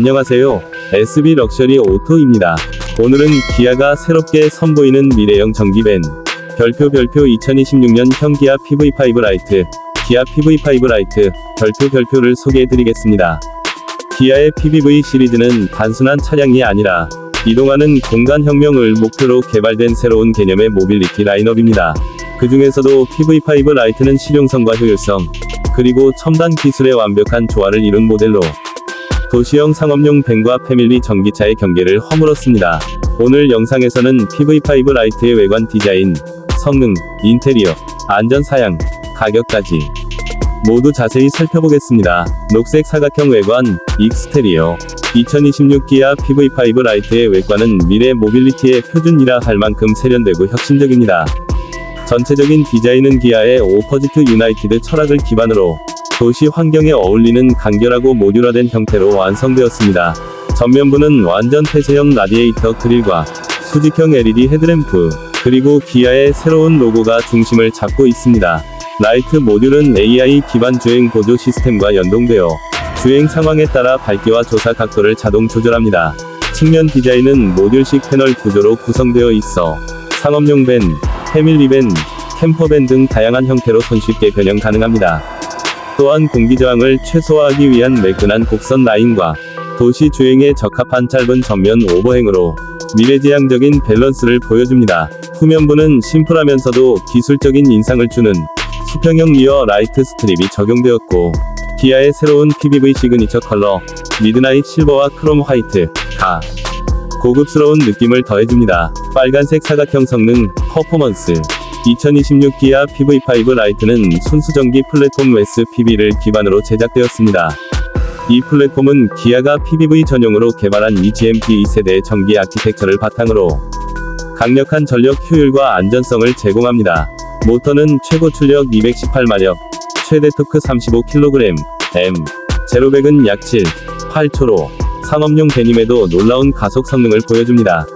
안녕하세요. SB 럭셔리 오토입니다. 오늘은 기아가 새롭게 선보이는 미래형 전기밴. 별표 별표 2026년형 기아 PV5 라이트, 기아 PV5 라이트, 별표 별표를 소개해드리겠습니다. 기아의 PBV 시리즈는 단순한 차량이 아니라 이동하는 공간 혁명을 목표로 개발된 새로운 개념의 모빌리티 라인업입니다. 그 중에서도 PV5 라이트는 실용성과 효율성, 그리고 첨단 기술의 완벽한 조화를 이룬 모델로 도시형 상업용 밴과 패밀리 전기차의 경계를 허물었습니다. 오늘 영상에서는 PV5 라이트의 외관 디자인, 성능, 인테리어, 안전 사양, 가격까지 모두 자세히 살펴보겠습니다. 녹색 사각형 외관, 익스테리어. 2026 기아 PV5 라이트의 외관은 미래 모빌리티의 표준이라 할 만큼 세련되고 혁신적입니다. 전체적인 디자인은 기아의 오퍼지트 유나이티드 철학을 기반으로 도시 환경에 어울리는 간결하고 모듈화된 형태로 완성되었습니다. 전면부는 완전 폐쇄형 라디에이터 그릴과 수직형 LED 헤드램프, 그리고 기아의 새로운 로고가 중심을 잡고 있습니다. 라이트 모듈은 AI 기반 주행 보조 시스템과 연동되어 주행 상황에 따라 밝기와 조사 각도를 자동 조절합니다. 측면 디자인은 모듈식 패널 구조로 구성되어 있어 상업용 밴, 패밀리 밴, 캠퍼밴 등 다양한 형태로 손쉽게 변형 가능합니다. 또한 공기 저항을 최소화하기 위한 매끈한 곡선 라인과 도시 주행에 적합한 짧은 전면 오버행으로 미래지향적인 밸런스를 보여줍니다. 후면부는 심플하면서도 기술적인 인상을 주는 수평형 리어 라이트 스트립이 적용되었고 기아의 새로운 PBV 시그니처 컬러 미드나잇 실버와 크롬 화이트 가 고급스러운 느낌을 더해줍니다. 빨간색 사각형 성능 퍼포먼스 2026 기아 PV5 라이트는 순수전기 플랫폼 SPB를 기반으로 제작되었습니다. 이 플랫폼은 기아가 PBV 전용으로 개발한 eGMP 2세대의 전기 아키텍처를 바탕으로 강력한 전력 효율과 안전성을 제공합니다. 모터는 최고 출력 218마력, 최대 토크 35kg, M, 제로백은 약 7, 8초로 상업용 데님에도 놀라운 가속 성능을 보여줍니다.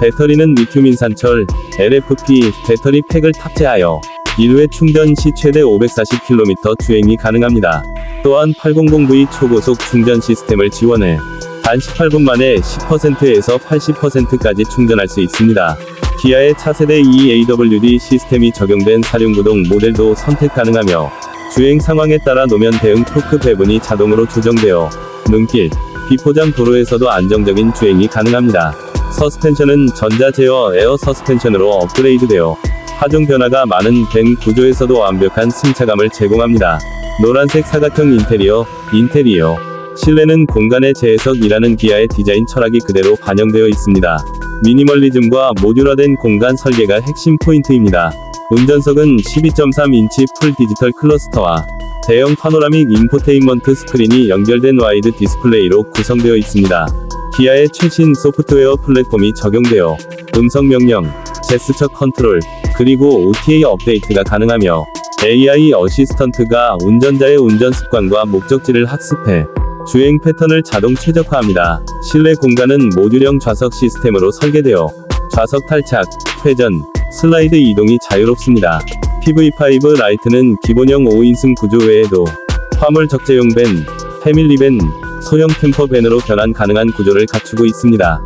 배터리는 리튬 인산철, LFP 배터리 팩을 탑재하여 1회 충전 시 최대 540km 주행이 가능합니다. 또한 800V 초고속 충전 시스템을 지원해 단 18분 만에 10%에서 80%까지 충전할 수 있습니다. 기아의 차세대 EAWD 시스템이 적용된 사륜구동 모델도 선택 가능하며 주행 상황에 따라 노면 대응 토크 배분이 자동으로 조정되어 눈길, 비포장 도로에서도 안정적인 주행이 가능합니다. 서스펜션은 전자 제어 에어 서스펜션으로 업그레이드되어 하중 변화가 많은 밴 구조에서도 완벽한 승차감을 제공합니다. 노란색 사각형 인테리어, 인테리어. 실내는 공간의 재해석이라는 기아의 디자인 철학이 그대로 반영되어 있습니다. 미니멀리즘과 모듈화된 공간 설계가 핵심 포인트입니다. 운전석은 12.3인치 풀 디지털 클러스터와 대형 파노라믹 인포테인먼트 스크린이 연결된 와이드 디스플레이로 구성되어 있습니다. 기아의 최신 소프트웨어 플랫폼이 적용되어 음성 명령, 제스처 컨트롤, 그리고 OTA 업데이트가 가능하며 AI 어시스턴트가 운전자의 운전 습관과 목적지를 학습해 주행 패턴을 자동 최적화합니다. 실내 공간은 모듈형 좌석 시스템으로 설계되어 좌석 탈착, 회전, 슬라이드 이동이 자유롭습니다. PV5 라이트는 기본형 5인승 구조 외에도 화물 적재용 밴, 패밀리 밴, 소형 캠퍼 밴으로 변환 가능한 구조를 갖추고 있습니다.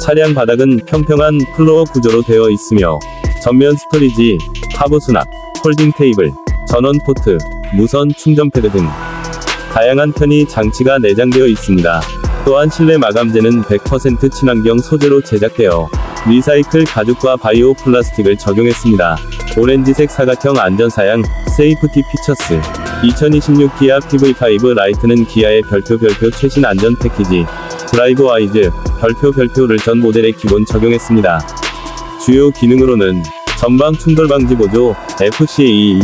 차량 바닥은 평평한 플로어 구조로 되어 있으며 전면 스토리지, 하부 수납, 홀딩 테이블, 전원 포트, 무선 충전 패드 등 다양한 편의 장치가 내장되어 있습니다. 또한 실내 마감재는 100% 친환경 소재로 제작되어 리사이클 가죽과 바이오 플라스틱을 적용했습니다. 오렌지색 사각형 안전사양, 세이프티 피처스. 2026 기아 PV5 라이트는 기아의 별표 별표 최신 안전 패키지, 드라이브 와이즈, 별표 별표를 전 모델에 기본 적용했습니다. 주요 기능으로는 전방 충돌 방지 보조, FCAE,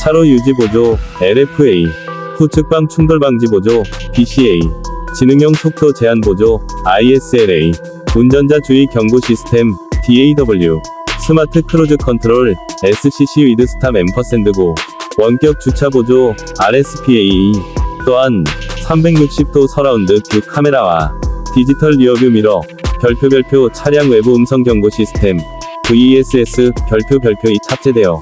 차로 유지 보조, LFA, 후측방 충돌 방지 보조, BCA, 지능형 속도 제한 보조, ISLA, 운전자 주의 경고 시스템, DAW, 스마트 크루즈 컨트롤, SCC 위드 스탑 앰퍼샌드고, 원격 주차 보조, RSPAE, 또한 360도 서라운드 뷰 카메라와 디지털 리어뷰 미러, 별표 별표 차량 외부 음성 경고 시스템, VESS 별표 별표이 탑재되어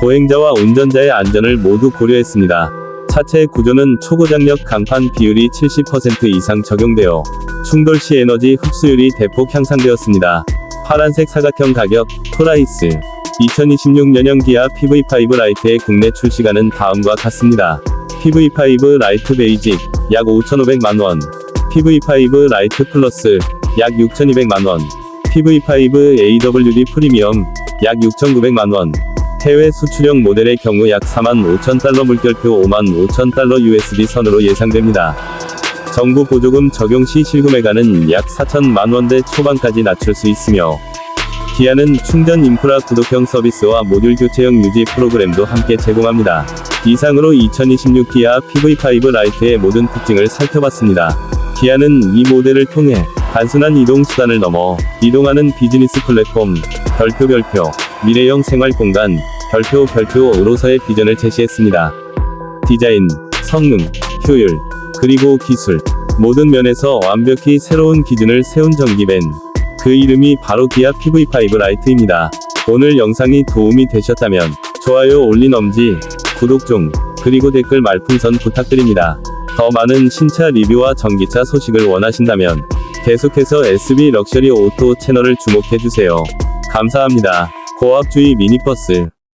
보행자와 운전자의 안전을 모두 고려했습니다. 차체 구조는 초고장력 강판 비율이 70% 이상 적용되어 충돌 시 에너지 흡수율이 대폭 향상되었습니다. 파란색 사각형 가격, 토라이스. 2026년형 기아 PV5 라이트의 국내 출시가는 다음과 같습니다. PV5 라이트 베이직, 약 5,500만원. PV5 라이트 플러스, 약 6,200만원. PV5 AWD 프리미엄, 약 6,900만원. 해외 수출형 모델의 경우 약 4만 5천 달러 물결표 5만 5천 달러 USB 선으로 예상됩니다. 정부 보조금 적용 시 실구매가는 약 4천만 원대 초반까지 낮출 수 있으며 기아는 충전 인프라 구독형 서비스와 모듈 교체형 유지 프로그램도 함께 제공합니다. 이상으로 2026 기아 PV5 라이트의 모든 특징을 살펴봤습니다. 기아는 이 모델을 통해 단순한 이동 수단을 넘어 이동하는 비즈니스 플랫폼, 별표 별표, 미래형 생활 공간, 별표 별표로서의 비전을 제시했습니다. 디자인, 성능, 효율, 그리고 기술, 모든 면에서 완벽히 새로운 기준을 세운 전기밴. 그 이름이 바로 기아 PV5 라이트입니다. 오늘 영상이 도움이 되셨다면, 좋아요 올린 엄지, 구독 좀, 그리고 댓글 말풍선 부탁드립니다. 더 많은 신차 리뷰와 전기차 소식을 원하신다면, 계속해서 SB 럭셔리 오토 채널을 주목해주세요. 감사합니다. 고압주의 미니버스.